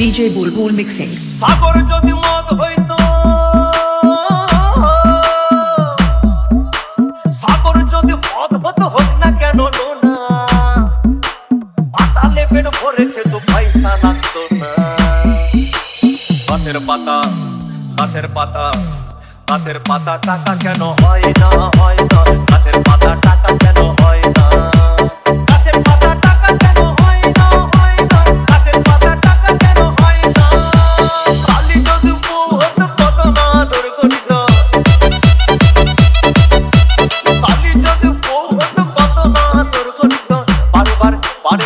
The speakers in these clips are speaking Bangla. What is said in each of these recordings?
mixing. সাগর যদি মদ হইতো, সাগর যদি মদ হতো হোক না কেন পাতালে পেট ভরে খেতো, পয়সা লাগতো না। গাছের পাতা গাছের পাতা গাছের পাতা টাকা কেন হয় না হয় না?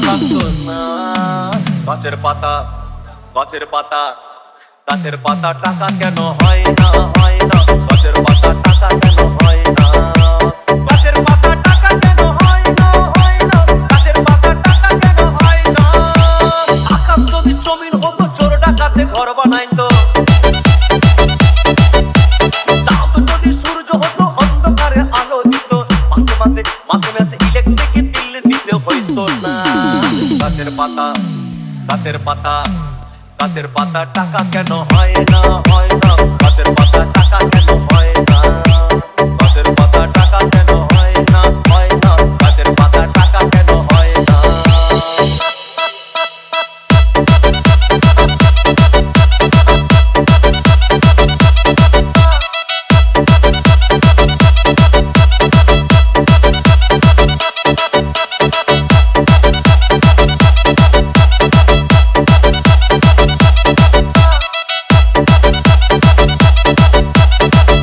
লাগতো না। গাছের পাতা গাছের পাতা গাছের পাতা টাকা কেন হয় না হয় না। গাছের পাতা টাকা কেন জমিন হতো চোর ডাকাতে ঘর বানাইতো। পাতা, গাছের পাতা টাকা কেন হয় না হয় না। গাছের পাতা টাকা কেন